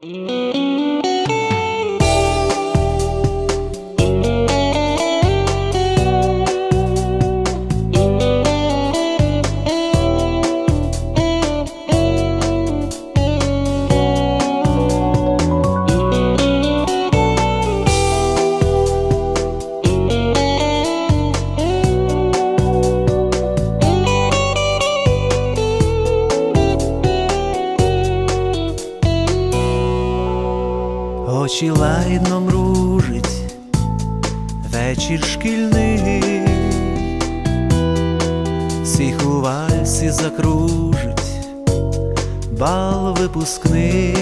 Música Очі лагідно мружить, вечір шкільний, всіх у вальсі закружить, бал випускний,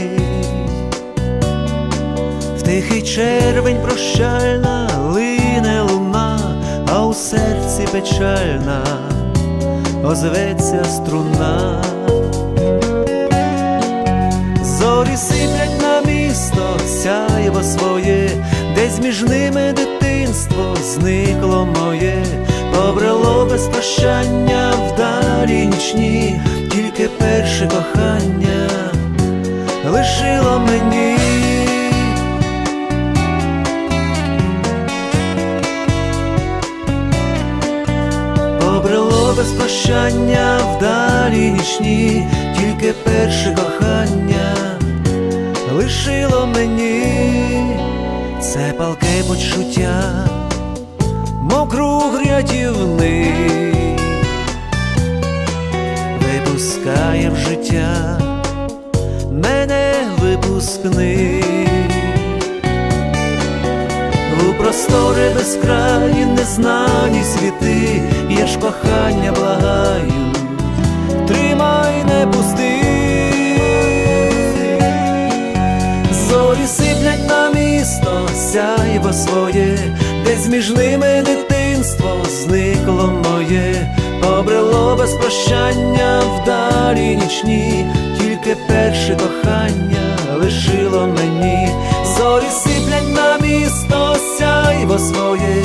в тихий червень прощальна лине луна, а у серці печальна озветься струна. Між ними дитинство зникло моє, побрело без прощання вдалі нічні, тільки перше кохання лишило мені. Побрело без прощання вдалі нічні, тільки перше кохання лишило мені це палке почуття, мов круг випускає в життя мене випускний. У простори безкраї незнані світи, сяйво своє, десь між ними дитинство зникло моє, побрело без прощання вдалі нічні, тільки перше кохання лишило мені, зорі сиплять на місто, сяйво своє,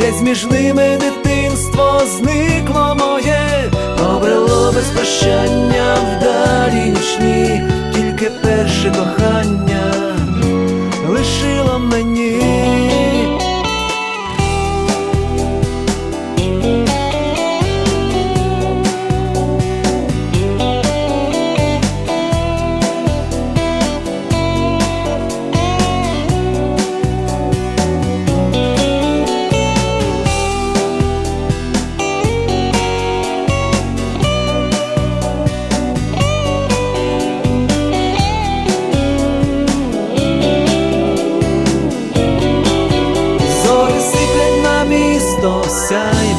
десь між ними дитинство зникло моє, побрело без прощання вдалі нічні, тільки перше кохання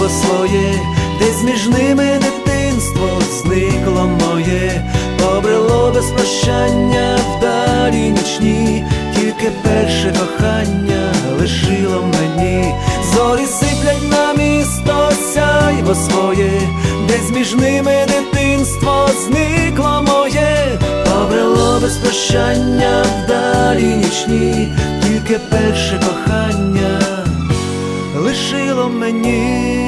сяйво своє, десь між ними дитинство зникло моє, побрело без прощання вдалі нічні, тільки перше кохання лишило мені, зорі сиплять на місто, сяйво своє, десь між ними дитинство зникло моє, побрело без прощання вдалі нічні, тільки перше кохання лишило мені.